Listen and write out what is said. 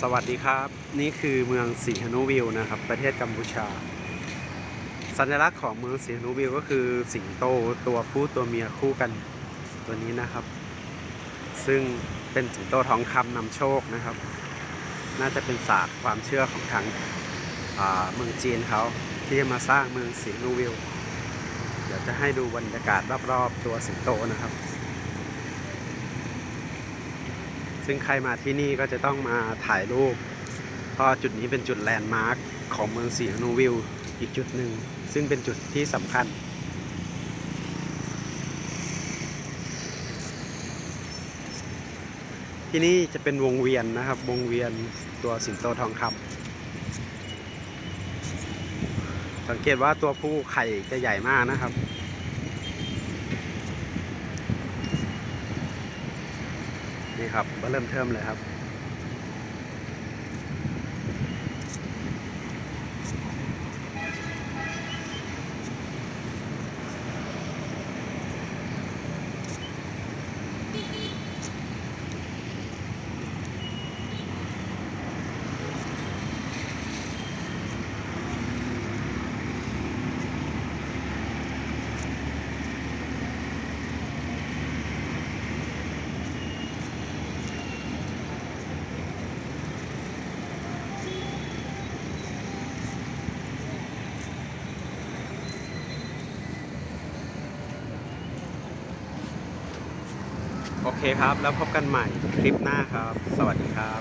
สวัสดีครับ นี่คือเมืองสีหนุวิวนะครับ ประเทศกัมพูชา สัญลักษณ์ของเมืองสีหนุวิวก็คือสิงโตตัวผู้ตัวเมียคู่กันตัวนี้นะครับ ซึ่งเป็นสิงโตทองคำนำโชคนะครับ น่าจะเป็นศาสตร์ความเชื่อของทางเมืองจีนเขาที่จะมาสร้างเมืองสีหนุวิว เดี๋ยวจะให้ดูบรรยากาศรอบๆตัวสิงโตนะครับ ซึ่งใครมาที่นี่ก็จะต้องมาถ่ายรูป เพราะจุดนี้เป็นจุดแลนด์มาร์คของเมืองสีฮนูวิวอีกจุดหนึ่ง ซึ่งเป็นจุดที่สำคัญที่นี่จะเป็นวงเวียนนะครับ วงเวียนตัวสิงโตทองคำสังเกตว่าตัวผู้ไข่จะใหญ่มากนะครับ นี่ครับก็เริ่มเทิมเลยครับ โอเคครับ แล้วพบกันใหม่คลิปหน้าครับ สวัสดีครับ